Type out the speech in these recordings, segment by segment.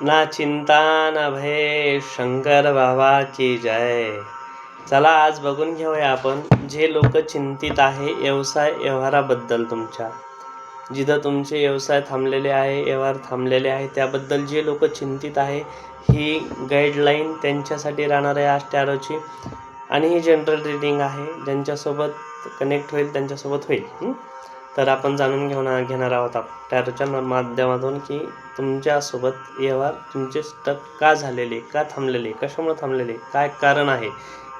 ना चिंता ना भय शंकर बाबाची जय. चला आज बघून घेऊया आपण जे लोक चिंतित आहे व्यवसाय व्यवहाराबद्दल तुमच्या. जिथं तुमचे व्यवसाय थांबलेले आहे व्यवहार थांबलेले आहे त्याबद्दल जे लोक चिंतित आहे ही गाईडलाईन त्यांच्यासाठी राहणार आहे आज टॅरोची आणि ही जनरल रिडिंग आहे ज्यांच्यासोबत कनेक्ट होईल त्यांच्यासोबत होईल. तर आपण जाणून घेऊन घेणार आहोत टॅरोच्या माध्यमातून की तुमच्यासोबत व्यवहार तुमचे स्टक का झालेले का थांबलेले कशामुळे थांबलेले काय कारण आहे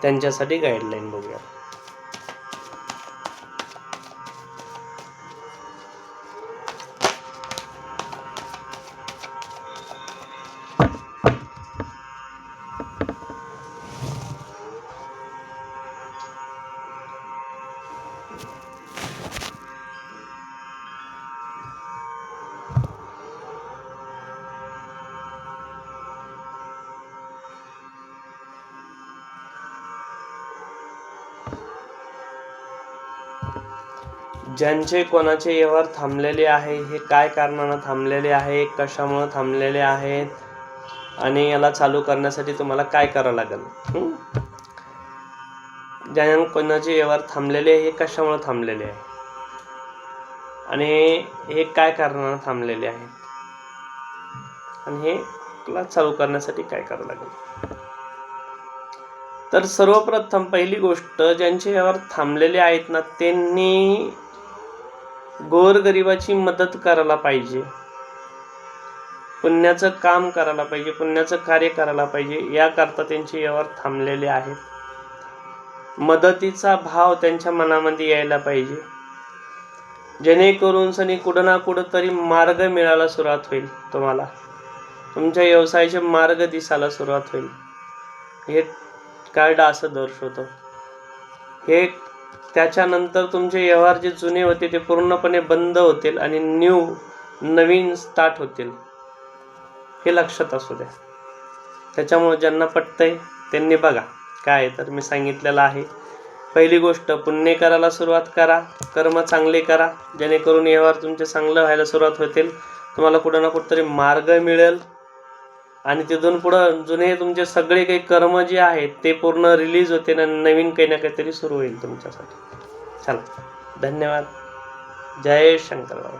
त्यांच्यासाठी गाईडलाईन बघूया. ज्यांचे कोणाचे व्यवहार थांबलेले आहे हे काय कारणानं थांबलेले आहे कशामुळं थांबलेले आहेत आणि याला चालू करण्यासाठी तुम्हाला काय करावं लागेल? ज्यां कोणाचे व्यवहार थांबलेले आहे हे कशामुळं थांबलेले आहे? आणि हे काय कारणानं थांबलेले आहेत आणि हे ला चालू करण्यासाठी काय करावं लागेल? तर सर्वप्रथम पहिली गोष्ट ज्यांचे व्यवहार थांबलेले आहेत ना त्यांनी गोरगरिबाची मदत करायला पाहिजे. पुण्याचं काम करायला पाहिजे पुण्याचं कार्य करायला पाहिजे याकरता त्यांचे व्यवहार थांबलेले आहेत. मदतीचा भाव त्यांच्या मनामध्ये यायला पाहिजे. जेणेकरून सनी कुठं ना कुठं तरी मार्ग मिळायला सुरुवात होईल तुम्हाला. तुमच्या व्यवसायाचे मार्ग दिसायला सुरुवात होईल. हे कार्ड असं दर्शवतं. हे त्याच्यानंतर तुमचे व्यवहार जे जुने होते ते पूर्णपणे बंद होतील आणि न्यू नवीन स्टार्ट होतील. हे लक्षात असू द्या. त्याच्यामुळे ज्यांना पटतंय त्यांनी बघा. काय आहे तर मी सांगितलेलं आहे. पहिली गोष्ट पुण्य करायला सुरुवात करा. कर्म चांगले करा. जेणेकरून व्यवहार तुमचे चांगलं व्हायला सुरुवात होतील. तुम्हाला कुठं ना कुठंतरी मार्ग मिळेल. आणि तिथून पुढं जुने तुमचे सगळे काही कर्म जे आहेत ते पूर्ण रिलीज होते आणि नवीन काही ना काहीतरी सुरू होईल तुमच्यासाठी. चला धन्यवाद. जय शंकर बाबा.